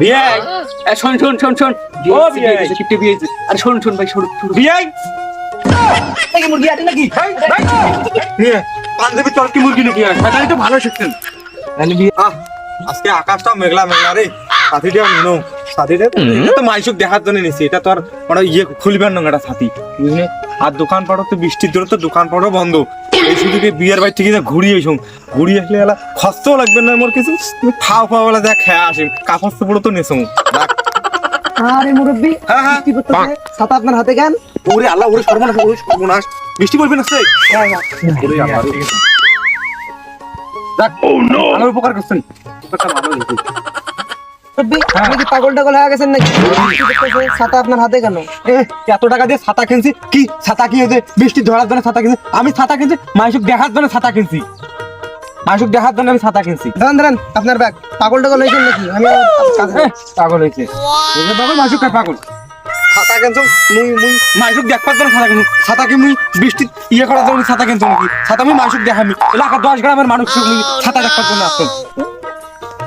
বিয়াই শোন শোন শোন শোন। ও বিয়াই কিপটে বিয়াই আরে শোন শোন ভাই শোন শোন। বিয়াই এই মুরগি আছে নাকি? পাঞ্জাবি তোর কি মুরগি নাকি? তো ভালো শিখছেন। বিয়ে আহ আজকে আকাশটা মেঘলা মেঘলা রে। সাথীটা নিনো। সাথীটা তো মাইসুক দেখার জন্য নিছি। এটা তো আর মানে ইয়ে খুলবেন না এটা সাথী বুঝলি? আর দোকান পাড়ো তো বৃষ্টির জন্য তো দোকান পাড়ো বন্ধ। এই সুযোগে বিয়ের বাড়ি থেকে ঘুরিয়ে এসো। ঘুরিয়ে আসলে এলা খরচাও লাগবে না মোর কিছু। খাও খাওয়া বেলা দেখ খেয়ে আসি। কাপড় চোপড় তো নেছো। আরে মুরব্বি হ্যাঁ হ্যাঁ। আপনার হাতে কেন? ওরে আল্লাহ ওরে সর্বনাশ ওরে সর্বনাশ। বৃষ্টি পড়বে না সে? ওরে ভালো উপকার করছেন। ভালো হয়েছে। মুরব্বি আপনি কি পাগল টাগল হয়ে গেছেন নাকি? ছাতা আপনার হাতে কেন? এত টাকা দিয়ে ছাতা কিনছি? কি ছাতা কি বৃষ্টি ধরার জন্য ছাতা কিনছি? আমি ছাতা কিনছি মাইসুক দেখার জন্য ছাতা কিনছি। মাইসুক দেখার জন্য আমি ছাতা কিনছি। দাঁড়ান দাঁড়ান আপনার ব্যাগ। পাগল টাগল হয়েছেন নাকি? আমি পাগল হয়েছে। পাগল মাইসুক পাগল। ছাতা কিনছো? মুই মুই। মাইসুক দেখবার জন্য ছাতা কিনছি। ছাতা কি মুই বৃষ্টি ইয়ে করার জন্য ছাতা কিনছো নাকি? ছাতা আমি মাইসুক দেখামি। এলাকা দশ গ্রামের মানুষ মুই ছাতা দেখবার জন্য আসছো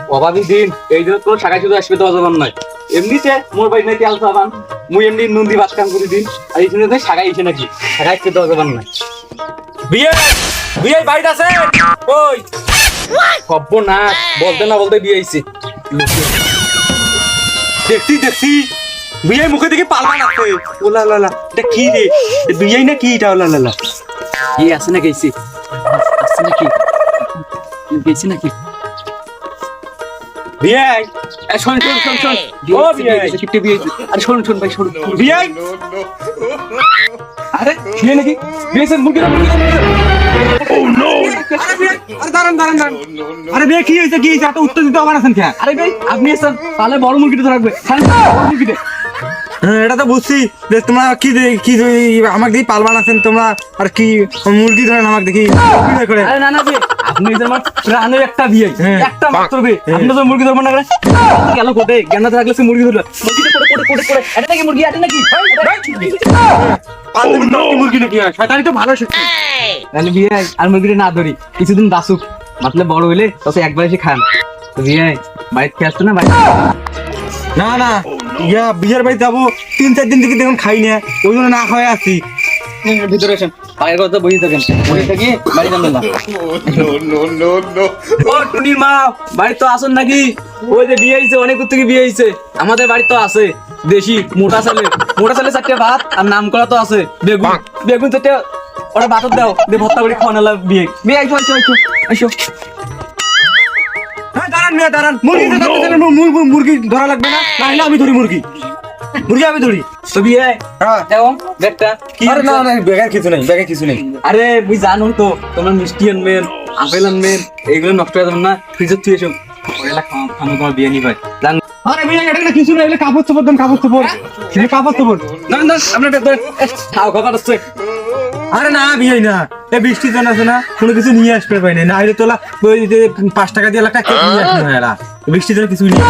অভাবী দিন এই দিন তোর শাখায় শুধু আসবে তো অজবান নয় এমনিতে মোর বাড়ি নাই তেল সাবান মুই এমনি নন্দী বাস কাম করে দিন আর এই শুনে শাখায় এসে নাকি শাখায় আসবে তো অজবান নয় বিয়ে বিয়ে বাড়িতে আছে? ওই সব্য না বলতে না বলতে বিয়ে আইছে দেখছি দেখছি। বিয়ে মুখে দেখি পালমান আছে ওলা লা লা এটা কি রে? বিয়ে না কি এটা? ওলা লা লা কি আছে না গেছি আছে নাকি? গেছি নাকি? বিয়ে এ, শোন শোন শোন শোন ও বিয়ে। কিপটে বিয়ে আইছে। আরে শোন শোন ভাই শোন শোন। বিয়ে আরে বিয়ে নাকি? বিয়ে আইছে, মুরগি না, মুরগি না, মুরগি আরে বিয়ে আরে দাঁড়ান দাঁড়ান দাঁড়ান। আরে বিয়ে কি কি এত উত্তর দিতে আরে ভাই আপনি তাহলে বড় মুরগিটা বড় হ্যাঁ এটা তো বুঝছি। যে তোমরা কি কি আমাকে দেখি পালমান আছেন তোমরা আর কি মুরগি ধরেন আমাকে দেখি। করে? আরে না না বিয়ে আপনি আমার প্রাণের একটা বিয়ে হ্যাঁ। একটা মাত্র বিয়ে আপনি তো মুরগি ধরবেন না গেল কোটে গেন্দাতে রাখলে সে মুরগি ধরলো মুরগিটা কোটে কোটে কোটে কোটে। এটা নাকি মুরগি এটা নাকি? পাঞ্জাবি তোর কি মুরগি। নাকি শয়তানি তো ভালো শিখছে তাহলে বিয়ে আর মুরগিটা না ধরি। কিছুদিন বাসুক বাঁচলে বড় হইলে তবে একবার এসে খান তো বিয়ে বাড়িতে খেয়ে আসতো না বাড়ি না না। ইয়া বিয়ের বাড়ি যাব তিন চার দিন থেকে দেখুন খাই না ওই জন্য না খাওয়াই আসি ভিতরে আসেন। পায়ের কথা বসে থাকেন। বসে থাকি বাড়ি যাবেন না। ও টুনির মা বাড়ি তো আসুন নাকি? ওই যে বিয়ে হয়েছে অনেক দূর থেকে বিয়ে হয়েছে। আমাদের বাড়ি তো আছে দেশি মোটা চালে মোটা চালে চারটে ভাত আর নাম করা তো আছে। বেগুন বেগুন চারটে ওরা ভাতত দাও। দিয়ে ভর্তা করে খাওয়ানো বিয়ে। বিয়ে আইসো আইসো আইসো আইসো। দাঁড়ান মেয়ে দাঁড়ান। মুরগি মু- মুরগি ধরা লাগবে না আমি ধরি মুরগি। মুরগি আমি ধরি। বিয়ে হ্যাঁ। আরে না না ব্যাগের কিছু নেই ব্যাগের কিছু নেই। আরে মুই জানো তো তোমার মিষ্টি আনবেন আপেল আনবেন এইগুলো নষ্ট হয়ে যাবেন না ফ্রিজের থুয়ে এসো। ওইগুলা তোমার বিয়ে নি ভাই আরে মেয়ে এটা কিছু নেই এগুলো কাপড় চোপড় দেন কাপড় চোপড়। কাপড় চোপড়। জান আপনার খাও খাবার আসছে আরে না বিয়ে না। এ বৃষ্টি জানা আছে না কোনো কিছু নিয়ে আসবে পাই না। নাহলে তোলা ওই যে পাঁচ টাকা দিয়ে একটা কেক নিয়ে আসবে না। এরা বৃষ্টি জন্য কিছু নিয়ে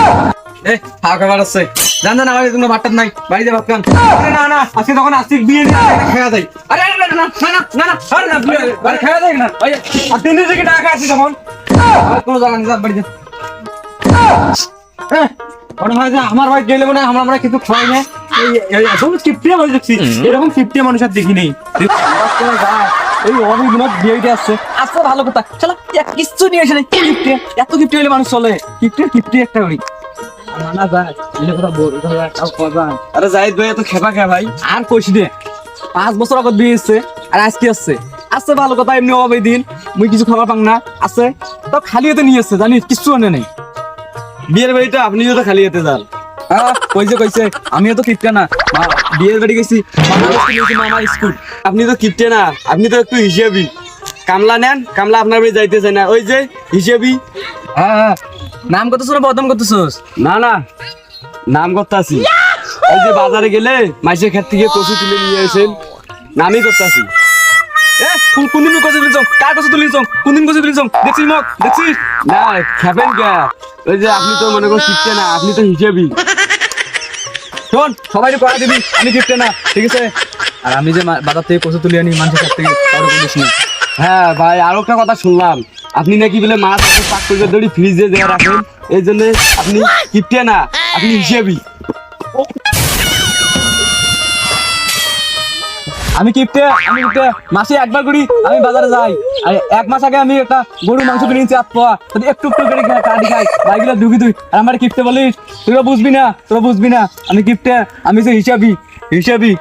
এ খাও খাবার আসছে জান জান আমার তোমরা ভাতটা নাই। বাড়ি যা ভাত খান। আরে না না আজকে তখন আসছি বিয়ে নিয়ে খেয়া যায় আরে আরে, না না না না না না আরে না বিয়ে বাড়ি খাওয়া যায় না। ওই আর দিন থেকে টাকা আসছি তখন। কোনো জায়গা নেই যান বাড়ি যান। হ্যাঁ, মনে হয় যে আমার ভাই গেলে মনে হয় আমরা কিছু খাই না। একদম তৃপ্তিয়া মানুষ দেখছি। এরকম তৃপ্তিয়া মানুষ আর দেখি নেই। এই অনেক দিন বিয়েটা আসছে। আসছে ভালো কথা। চলো এক কিছু নিয়ে এসে গিফট এত গিফট হইলে মানুষ চলে। গিফটের গিফট একটা করি। আরে জাহিদ ভাই এত খেপা খা ভাই? আর কইস দে পাঁচ বছর আগত বিয়ে এসছে আর আজকে আসছে আসছে ভালো কথা এমনি অভাবে দিন। মুই কিছু খাবার পাং না। আছে? তো খালি হাতে নিয়ে আসছে জানিস? কিচ্ছু আনে নাই। বিয়ের বাড়িটা আপনিও তো খালি হাতে যান। কইছে কইছে আমিও তো কিপটে না। বিয়ের বাড়ি গেছি মামা স্কুল আপনি তো কিপটে না আপনি তো একটু হিসেবি। কামলা নেন কামলা আপনার বাড়ি যাইতেছে না। ওই যে হিসেবি। হ্যাঁ নাম কত শুনে বদম করতেছস? না না নাম করতেছি। ওই যে বাজারে গেলে মাইসের ক্ষেত থেকে কচু তুলে নিয়ে আসেন। নামই করতেছি। এ কোন কোন দিন কচু তুলিছ কার কচু তুলিছ কোন দিন কচু তুলিছ দেখছিস মক দেখছিস না খাবেন কে? ওই যে আপনি তো মনে করুন শিখছে না আপনি তো হিসেবি। শোন সবাই করা দিবি আমি না ঠিক আছে? আর আমি যে মা- বাজার থেকে কচু তুলে আনি মানুষের কাছ থেকে কারও বলিস না। হ্যাঁ ভাই আরও একটা কথা শুনলাম। আপনি নাকি বলে মাছ পাক করে ফ্রিজে দিয়ে রাখেন এই জন্য আপনি গিফটে না আপনি হিসেবি। আমি কিপ্টে, আমি কিপতে মাসে একবার করি, আমি বাজারে যাই। আর এক মাস আগে আমি একটা গরু মাংস কিনে নিয়েছি আট পোয়া যদি একটু একটু করে কাটি খাই বাইকগুলো ঢুকি তুই। আর আমার কিপতে বলিস, তোরা বুঝবি না, তোরা বুঝবি না। আমি কিপ্টে, আমি সে হিসাবি হিসাবি।